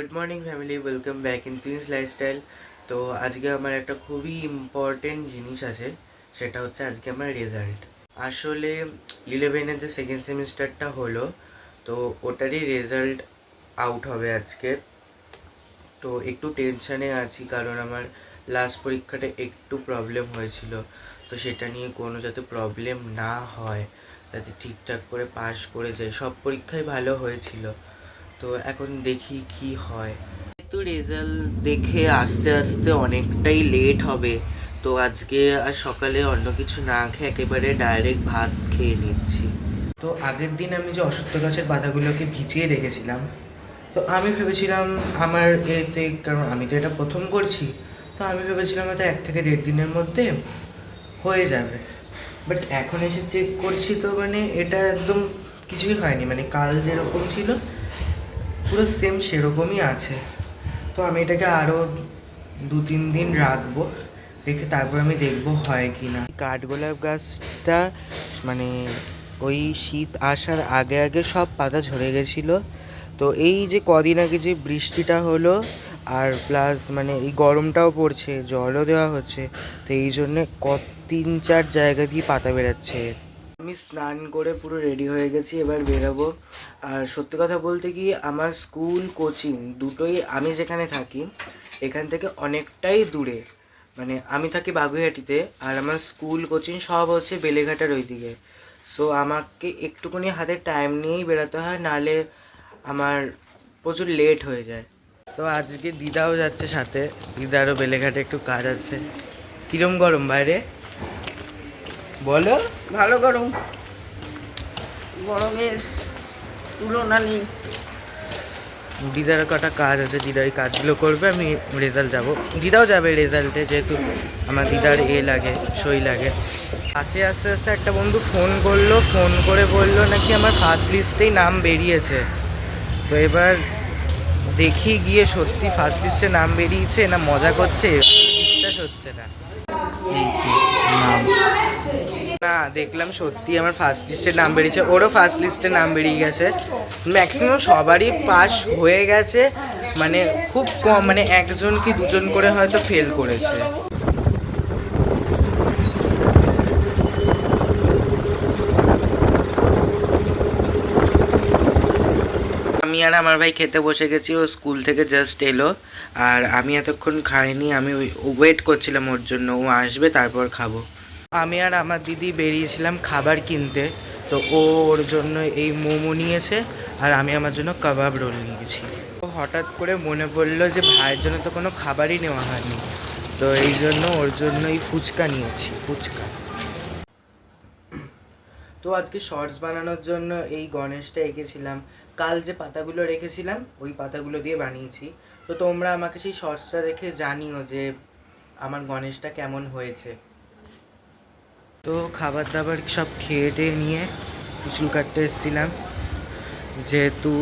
Good morning family welcome back in Prince Lifestyle তো আজকে আমার একটা খুবই ইম্পর্টেন্ট জিনিস আছে, সেটা হচ্ছে আজকে আমার রেজাল্ট আসলে ইলেভেনের যে সেকেন্ড সেমিস্টারটা হলো, তো ওটারই রেজাল্ট আউট হবে আজকে। তো একটু টেনশানে আছি, কারণ আমার লাস্ট পরীক্ষাটা একটু প্রবলেম হয়েছিল। তো সেটা নিয়ে কোনো যাতে প্রবলেম না হয়, যাতে ঠিকঠাক করে পাশ করে যায়। সব পরীক্ষাই ভালো হয়েছিল। তো এখন দেখি কি হয়। তো রেজাল্ট দেখে আস্তে আস্তে অনেকটাই লেট হবে। তো আজকে আর সকালে অন্য কিছু না খেয়ে একেবারে ডাইরেক্ট ভাত খেয়ে নিচ্ছি। তো আগের দিন আমি যে অসত্য গাছের পাতাগুলোকে ভিজিয়ে রেখেছিলাম, তো আমি ভেবেছিলাম আমার এতে, কারণ আমি তো এটা প্রথম করছি, তো আমি ভেবেছিলাম হয়তো এক থেকে দেড় দিনের মধ্যে হয়ে যাবে। বাট এখন এসে চেক করছি তো মানে এটা একদম কিছুই হয়নি মানে কাল যেরকম ছিল পুরো সেম সেরকমই আছে। তো আমি এটাকে আরও দু তিন দিন রাখব রেখে তারপর আমি দেখব হয় কি না কাঠগোলাপ গাছটা মানে ওই শীত আসার আগে আগে সব পাতা ঝরে গেছিল। তো এই যে কদিন আগে যে বৃষ্টিটা হলো, আর প্লাস মানে এই গরমটাও পড়ছে, জলও দেওয়া হচ্ছে, তো এই জন্যে কত তিন চার জায়গা দিয়ে পাতা বেরাচ্ছে। আমি স্নান করে পুরো রেডি হয়ে গেছি, এবার বেরোবো। আর সত্যি কথা বলতে কি, আমার স্কুল কোচিং দুটোই আমি যেখানে থাকি, এখান থেকে অনেকটাই দূরে। মানে আমি থাকি বাগুইহাটিতে, আর আমার স্কুল কোচিং সব হচ্ছে বেলেঘাটার ওইদিকে। সো আমাকে একটুখানি হাতে টাইম নিয়েই বেরোতে হয়, নাহলে আমার প্রচুর লেট হয়ে যায়। তো আজকে দিদাও যাচ্ছে সাথে, দিদারও বেলেঘাটে একটু কাজ আছে। কিরম গরম বাইরে বলো। ভালো গরম। গরমের তুলনা নেই। দিদার কটা কাজ আছে দিদার এই কাজগুলো করবে আমি রেজাল্ট যাব। দিদাও যাবে রেজাল্টে যেহেতু আমার দিদার এ লাগে সই লাগে। আসে আস্তে আস্তে একটা বন্ধু ফোন করল ফোন করে বলল নাকি আমার ফার্স্ট লিস্টেই নাম বেরিয়েছে। তো এবার দেখি গিয়ে সত্যি ফার্স্ট লিস্টে নাম বেরিয়েছে না মজা করছে বিশ্বাস হচ্ছে না। এই যে নাম। না, দেখলাম সত্যি আমার ফার্স্ট লিস্টে নাম বেরিয়েছে। ওরও ফার্স্ট লিস্টে নাম বেরিয়ে গেছে। ম্যাক্সিমাম সবারই পাস হয়ে গেছে। মানে খুব কম মানে একজন কি দুজন করে হয়তো ফেল করেছে। আমি আর আমার ভাই খেতে বসে গেছি, ও স্কুল থেকে জাস্ট এলো। আর আমি এতক্ষণ খাইনি, আমি ওয়েট করছিলাম ওর জন্য। ও আসবে, তারপর খাব। আমি আর আমার দিদি বেরিয়েছিলাম খাবার কিনতে, তো ও ওর জন্য এই মোমো নিয়েছে আর আমি আমার জন্য কাবাব রোল নিয়েছি। হঠাৎ করে মনে পড়ল যে ভাইয়ের জন্য তো কোনো খাবারই নেওয়া হয়নি, তো এই জন্য ওর জন্য এই ফুচকা নিয়েছি, ফুচকা। তো আজকে শর্টস বানানোর জন্য এই গণেশটা এঁকেছিলাম। কাল যে পাতাগুলো রেখেছিলাম, ওই পাতাগুলো দিয়ে বানিয়েছি। তো তোমরা আমাকে সেই শর্টসটা দেখে জানিও যে আমার গণেশটা কেমন হয়েছে। তো খাবার দাবার সব খেয়ে টেয়ে নিয়ে চুল কাটতে এসেছিলাম। যেহেতু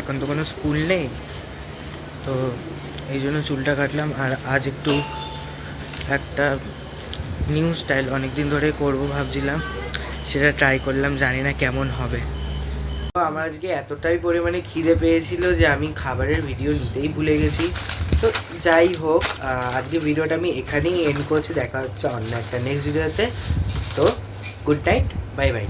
এখন তো কোনো স্কুল নেই, তো এই জন্য চুলটা কাটলাম। আর আজ একটু একটা নিউ স্টাইল অনেক দিন ধরে করব ভাবছিলাম, সেটা ট্রাই করলাম, জানি না কেমন হবে। তো আমার আজকে এতটাই পরিমাণে খিদে পেয়েছিল যে আমি খাবারের ভিডিও নিতেই ভুলে গেছি। তো যাই হোক আজকে ভিডিওটা আমি এখানেই এন্ড করছি, দেখা হচ্ছে অন্য একটা নেক্সট ভিডিওতে তো। Good night bye bye